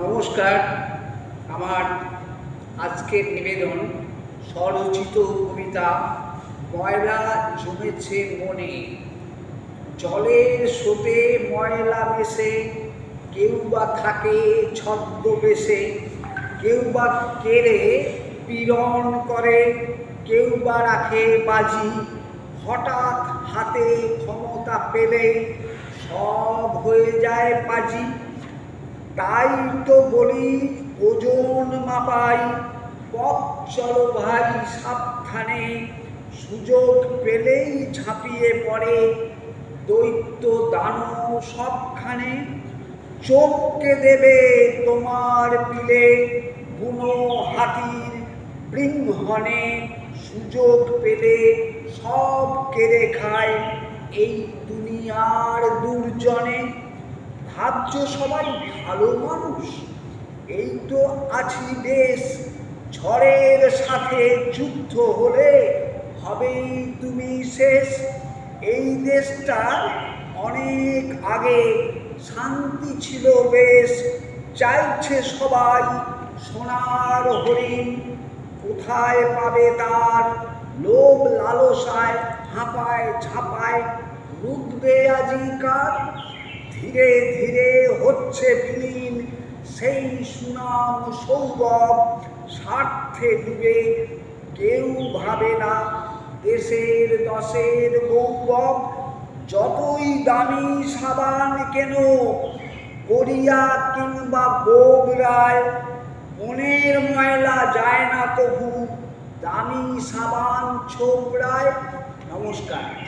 নমস্কার। আমার আজকের নিবেদন স্বরচিত কবিতা ময়লা জমেছে মনে। জলের স্রোতে ময়লা মেশে কেউ বা থাকে ছদ্মবেশে, কেউ বা কেড়ে পীড়ন করে, কেউ বা রাখে বাজি, হঠাৎ হাতে ক্ষমতা পেলে সব হয়ে যায় পাজি। তাই তো বলি, ওজন মাপাই। পথ চলো ভাই সাবধানে, সুযোগ পেলেই ঝাঁপিয়ে পড়ে। দৈত্য দানব সবখানে, চোখকে দেবে তোমার পিলে। বুনো হাতির বৃংহনে সুযোগ পেলে সব কেড়ে খায়। এই দুনিয়ার দুর্জনে ভাবছ সবাই ভালো মানুষ। এই তো আছি দেশ, ঝড়ের সাথে যুদ্ধ হলে হবেই তুমি শেষ। এই দেশটা অনেক আগে শান্তি ছিল বেশ, চাইছে সবাই সোনার হরিণ। কোথায় পাবে তার লোভ লালসায় হাঁপায় ঝাঁপায় রুখবে আজিকার ধীরে ধীরে হচ্ছে বিলীন সেই সুনাম সৌরভ স্বার্থে ডুবে কেউ ভাবে না। দেশের দশের গৌরব, যতই দামি সাবান কেন করিয়া কিংবা বোগরায় মনের ময়লা যায় না কভু। দামি সাবান ছোবড়ায় নমস্কার।